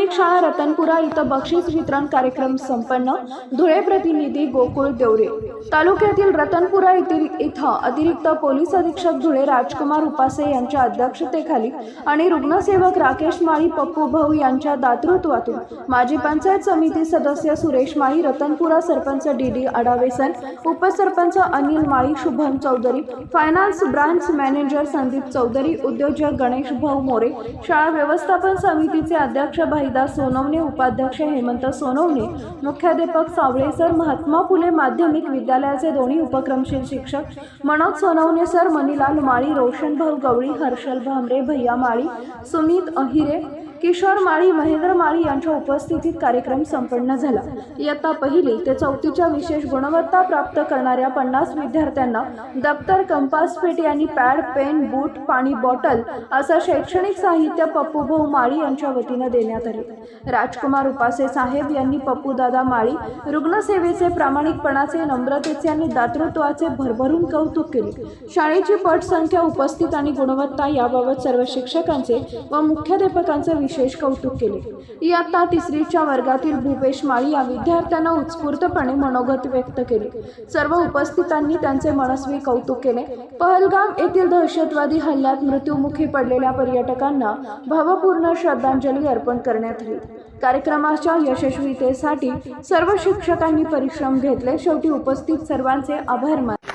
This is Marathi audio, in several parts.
प्राथमिक शाळा रतनपुरा इथं बक्षीस वितरण कार्यक्रम संपन्न. धुळे प्रतिनिधी गोकुळ देवरे. तालुक्यातील रतनपुरा येथील इथं अतिरिक्त पोलीस अधीक्षक धुळे राजकुमार उपासे यांच्या अध्यक्षतेखाली आणि रुग्णसेवक राकेश माळी पप्पू भाऊ यांच्या दातृत्वातून माजी पंचायत समिती सदस्य सुरेश माळी रतनपुरा सरपंच डी डी अडावेसन उपसरपंच Anil Mali Shubham Chaudhari finance branch manager Sandeep Chaudhari उद्योजक गणेश भाऊ मोरे शाळा व्यवस्थापन समितीचे अध्यक्ष हरिदास सोनवणे उपाध्यक्ष हेमंत सोनवणे मुख्याध्यापक सावळे सर महात्मा फुले माध्यमिक विद्यालयाचे दोन्ही उपक्रमशील शिक्षक मनोज सोनवणे सर मणिलाल माळी रोशन भाऊ गवळी हर्षल भामरे भैया माळी सुमित अहिरे किशोर माळी महेंद्र माळी यांच्या उपस्थितीत कार्यक्रम संपन्न झाला. इयत्ता पहिली ते चौथीच्या विशेष गुणवत्ता प्राप्त करणाऱ्या पन्नास विद्यार्थ्यांना दप्तर कंपास पेटी आणि पॅड पेन बूट पाणी बॉटल असं शैक्षणिक साहित्य पप्पूभाऊ माळी यांच्या वतीनं देण्यात आले. राजकुमार उपासे साहेब यांनी पप्पूदादा माळी रुग्णसेवेचे प्रामाणिकपणाचे नम्रतेचे आणि दातृत्वाचे भरभरून कौतुक केले. शाळेची पटसंख्या उपस्थित आणि गुणवत्ता याबाबत सर्व शिक्षकांचे व मुख्याध्यापकांचे विशेष कौतुक केले. इयत्ता तिसरीच्या वर्गातील भूपेश माळी या विद्यार्थ्यांना उत्स्फूर्तपणे मनोगत व्यक्त केले. सर्व उपस्थितांनी त्यांचे मनस्वी कौतुक केले. पहलगाम येथील दहशतवादी हल्ल्यात मृत्युमुखी पडलेल्या पर्यटकांना भावपूर्ण श्रद्धांजली अर्पण करण्यात आली. कार्यक्रमाच्या यशस्वीतेसाठी सर्व शिक्षकांनी परिश्रम घेतले. शेवटी उपस्थित सर्वांचे आभार मानले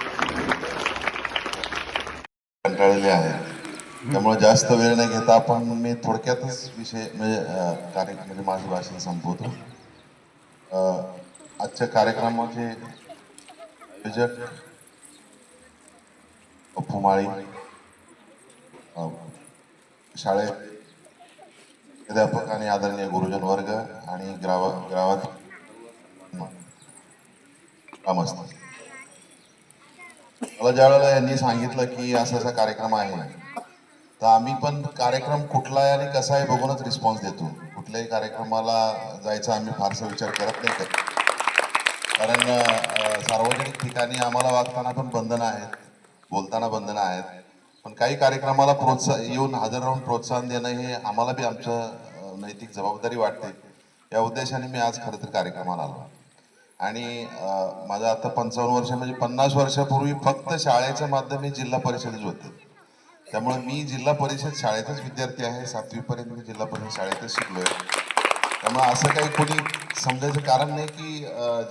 आहे त्यामुळे जास्त वेळ नाही घेता. आपण मी थोडक्यातच विषय म्हणजे अं, कार्य म्हणजे माझं भाषण संपवतो. आजच्या कार्यक्रमाचे आयोजक पप्पू माळी शाळेत अध्यापक आणि आदरणीय गुरुजन वर्ग आणि ग्राव ग्रावात ग्रामस्थ मला ज्या वेळेला यांनी सांगितलं की असा असा कार्यक्रम आहे तर आम्ही पण कार्यक्रम कुठला आहे आणि कसा आहे बघूनच रिस्पॉन्स देतो. कुठल्याही कार्यक्रमाला जायचा आम्ही फारसा विचार करत नाही कारण सार्वजनिक ठिकाणी आम्हाला वागताना पण बंधनं आहेत बोलताना बंधनं आहेत. पण काही कार्यक्रमाला प्रोत्साह येऊन हजर राहून प्रोत्साहन देणं हे आम्हाला बी आमचं नैतिक जबाबदारी वाटते. या उद्देशाने मी आज खरं तर कार्यक्रमाला आलो आणि माझं आता पंचावन्न वर्ष म्हणजे पन्नास वर्षापूर्वी फक्त शाळेच्या माध्यमे जिल्हा परिषदेच होतं. त्यामुळे मी जिल्हा परिषद शाळेतच विद्यार्थी आहे. सातवीपर्यंत मी जिल्हा परिषद शाळेतच शिकलो आहे त्यामुळे असं काही कोणी समजायचं कारण नाही की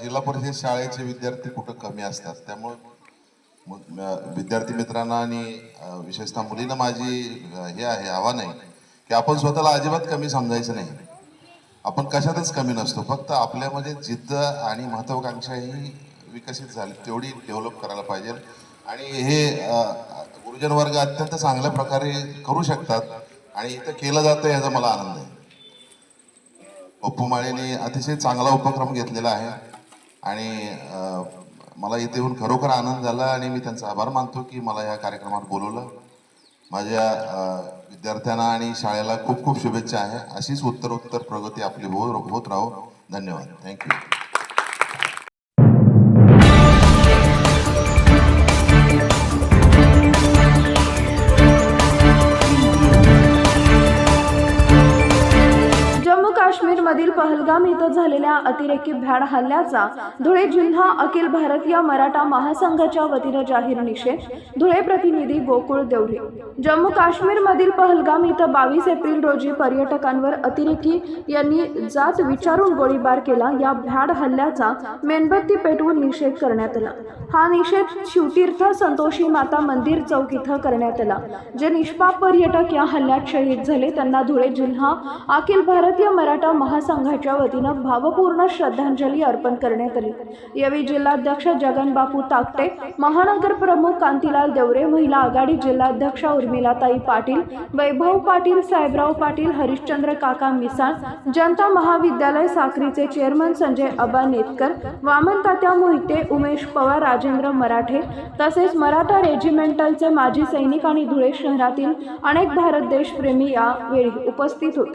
जिल्हा परिषद शाळेचे विद्यार्थी कुठं कमी असतात. त्यामुळे मग, विद्यार्थी मित्रांना आणि विशेषतः मुलींना माझी हे आहे आव्हान आहे की आपण स्वतःला अजिबात कमी समजायचं नाही. आपण कशातच कमी नसतो. फक्त आपल्यामध्ये जिद्द आणि महत्वाकांक्षा ही विकसित झाली तेवढी डेव्हलप करायला पाहिजे. आणि हे गुरुजन वर्ग अत्यंत चांगल्या प्रकारे करू शकतात आणि इथं केलं जातं याचा मला आनंद आहे. पप्पू माळेने अतिशय चांगला उपक्रम घेतलेला आहे आणि मला इथे येऊन खरोखर आनंद झाला आणि मी त्यांचा आभार मानतो की मला या कार्यक्रमात बोलवलं. माझ्या विद्यार्थ्यांना आणि शाळेला खूप खूप शुभेच्छा आहे. अशीच उत्तरोत्तर प्रगती आपली हो होत राहो. धन्यवाद. थँक्यू मधील पहलगाम इथं झालेल्या अतिरेकी भ्याड हल्ल्याचा धुळे जिल्हा अखिल भारतीय मराठा महासंघाच्या वतीनं जाहीर निषेध धुळे प्रतिनिधी गोकुळ देवरे. जम्मू काश्मीरमधील पहलगाम इथं बावीस एप्रिल रोजी पर्यटकांवर अतिरेकी यांनी जात विचारून गोळीबार केला. या भ्याड हल्ल्याचा मेणबत्ती पेटवून निषेध करण्यात आला. हा निषेध शिवतीर्थ संतोषी माता मंदिर चौक इथं करण्यात आला. जे निष्पाप पर्यटक या हल्ल्यात शहीद झाले त्यांना धुळे जिल्हा अखिल भारतीय मराठा महासंघाच्या वतीनं भावपूर्ण श्रद्धांजली अर्पण करण्यात आली. यावेळी जिल्हाध्यक्ष जगनबापू ताकटे महानगर प्रमुख कांतीलाल देवरे महिला आघाडी जिल्हाध्यक्षा उर्मिलाताई पाटील वैभव पाटील साहेबराव पाटील हरिश्चंद्र काका मिसाळ जनता महाविद्यालय साखरीचे चेअरमन संजय अबा नेतकर वामन तात्या मोहिते उमेश पवार राजेंद्र मराठे तसेच मराठा रेजिमेंटलचे माजी सैनिक आणि धुळे शहरातील अनेक भारत देशप्रेमी यावेळी उपस्थित होते.